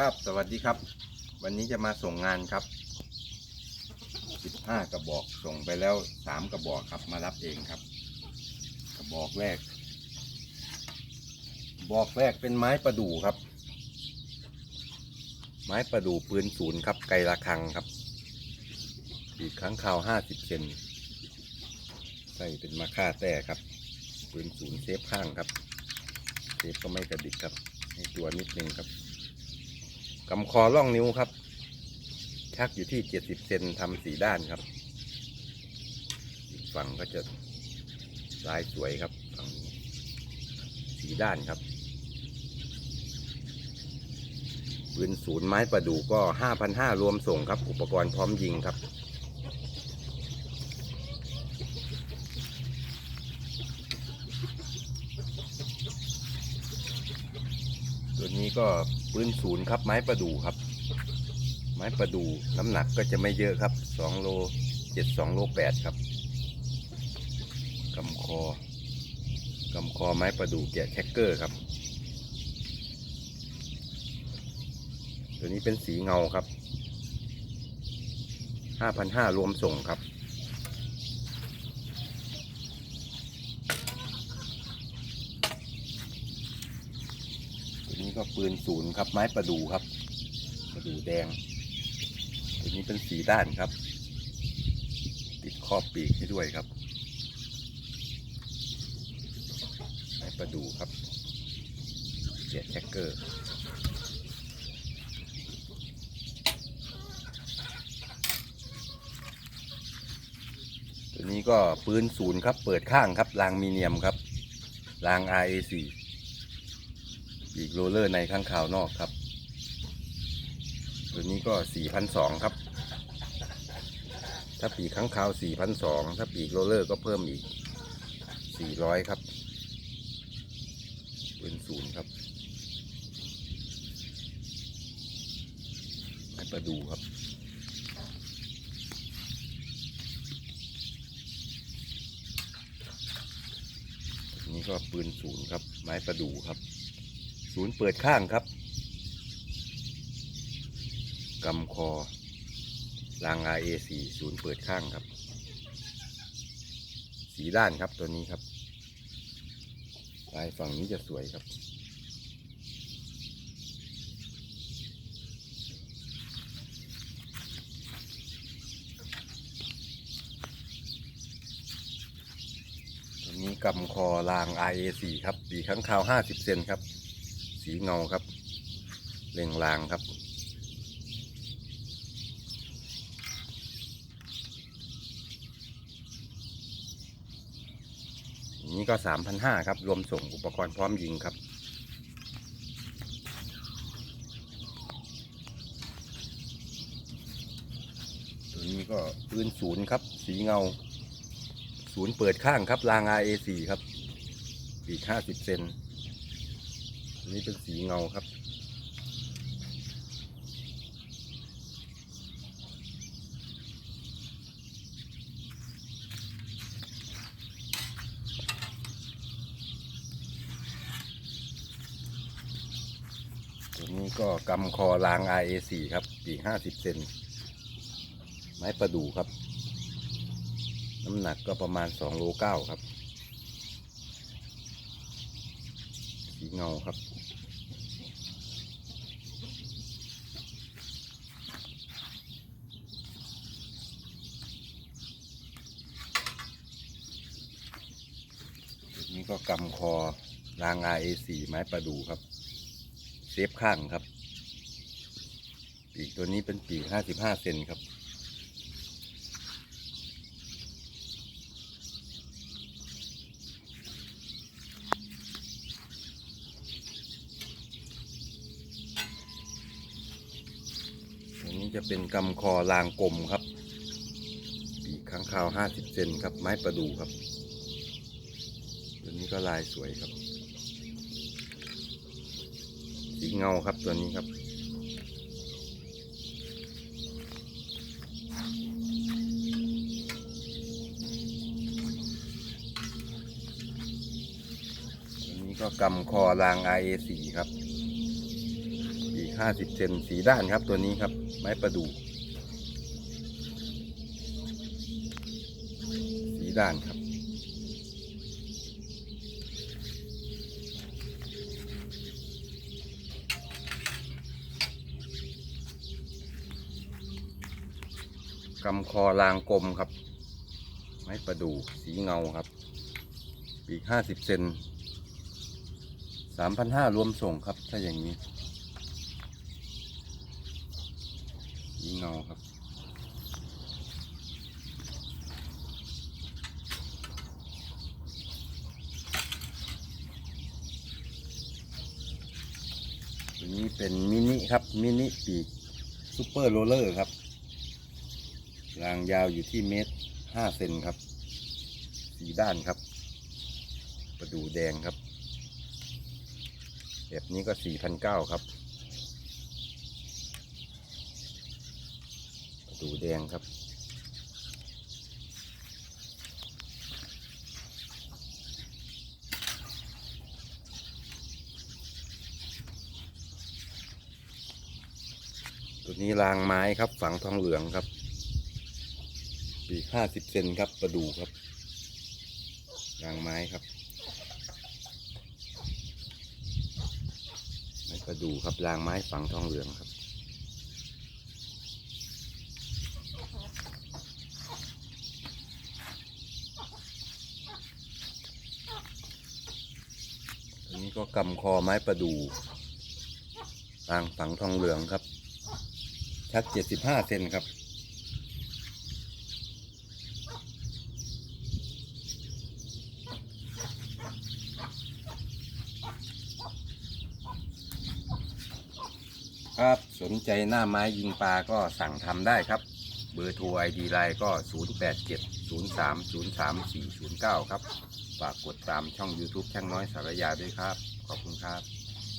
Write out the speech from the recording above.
ครับสวัสดีครับ วันนี้จะมาส่งงานครับ 15 กระบอกส่งไปแล้ว 3 กระบอกครับมารับเองครับ กระบอกแรกกระบอกแรกเป็นไม้ประดู่ครับ ไม้ประดู่ปืนศูนย์ครับ ไกลระคังครับปีกครั้งคราว 50เซนใส่เป็นมาค่าแต่ครับปืนศูนย์เซฟข้างครับเซฟก็ไม่กระดิกครับ ให้ตัวนิดนึงครับ กำคอล่องนิ้วครับ ชักอยู่ที่เจ็ดสิบเซนทำสี่ด้านครับ อีกฝั่งก็จะลายสวยครับฝั่งนี้สีด้านครับปืนศูนย์ไม้ประดู่ก็ห้าพันห้ารวมส่งครับ อุปกรณ์พร้อมยิงครับ ตัวนี้ก็ปืนศูนย์ครับ ไม้ประดู่ครับ ไม้ประดู่น้ำหนักก็จะไม่เยอะครับสองโลเจ็ดสองโลแปดครับกำคอกำคอไม้ประดู่แกะแท็กเกอร์ครับ ตัวนี้เป็นสีเงาครับห้าพันห้ารวมส่งครับ นี่ก็ปืนศูนย์ครับ ไม้ประดูครับประดูแดงตัวนี้เป็นสีด้านครับ ติดขอบปีกให้ด้วยครับ ไม้ประดูครับเจ็ดแจ็คเกอร์ตัวนี้ก็ปืนศูนย์ครับ เปิดข้างครับรางมีเนียมครับราง RAC อีกโรเลอร์ในข้างขาวนอกครับ ตัวนี้ก็สี่พันสองครับ ถ้าปีกข้างขาวสี่พันสองถ้าปีกโรเลอร์ก็เพิ่มอีกสี่ร้อยครับ เป็นศูนย์ครับให้ประดูครับนี้ก็ปืนศูนย์ครับ ไม้ประดู่ครับ ศูนย์เปิดข้างครับกำคอราง RA4 ศูนย์เปิดข้างครับ สีด้านครับตัวนี้ครับลายฝั่งนี้จะสวยครับตัวนี้กำคอราง RA4 ครับปีข้างคาว 50 เซนครับ สีเงาครับเล่งรางครับนี้ก็3,500ครับ รวมส่งอุปกรณ์พร้อมยิงครับ ตัวนี้ก็ปืนศูนย์ครับ สีเงา ศูนย์เปิดข้างครับ ราง RA4 ครับ ปีก50เซน อันนี้เป็นสีเงาครับ ตัวนี้ก็กำคอราง RA4 ครับปีก50เซนไม้ประดู่ครับ น้ำหนักก็ประมาณ2โล9ครับ สีเงาครับนี้ก็กำคอราง RA4 ไม้ประดู่ครับ เซฟข้างครับ ปีกตัวนี้เป็นปีก 55 เซนครับ จะเป็นกำคอรางกลมครับ ปีกข้างคาว 50 เซนครับ ไม้ประดู่ครับตัวนี้ก็ลายสวยครับ สีเงาครับตัวนี้ครับตัวนี้ก็กำคอราง RA4 ครับ ห้าสิบเซนสีด้านครับตัวนี้ครับ ไม้ประดู่สีด้านครับ กำคอลางกลมครับ ไม้ประดู่สีเงาครับ ปีกห้าสิบเซนสามพันห้ารวมส่งครับ ถ้าอย่างนี้ สีเงาครับตัวนี้เป็นมินิครับมินิปีกซูเปอร์โรลเลอร์ครับรางยาวอยู่ที่เมตรห้าเซนครับสีด้านครับ ประดูแดงครับ แบบนี้ก็สี่พันเก้าครับ ดูแดงครับ ตัวนี้รางไม้ครับ ฝังทองเหลืองครับปีห้าสิบเซนครับประดูครับ รางไม้ครับไม้ประดูครับรางไม้ฝังทองเหลืองครับ ก็กำคอไม้ประดูรางฝังทองเหลืองครับ ชักเจ็ดสิบห้าเซนครับ ครับสนใจหน้าไม้ยิงปลาก็สั่งทำได้ครับ เบอร์โทรไอดีไลน์ก็ 087 03 03 409 ครับ ฝากกดตามช่อง YouTube ช่างน้อยสารยาด้วยครับ ขอบคุณครับ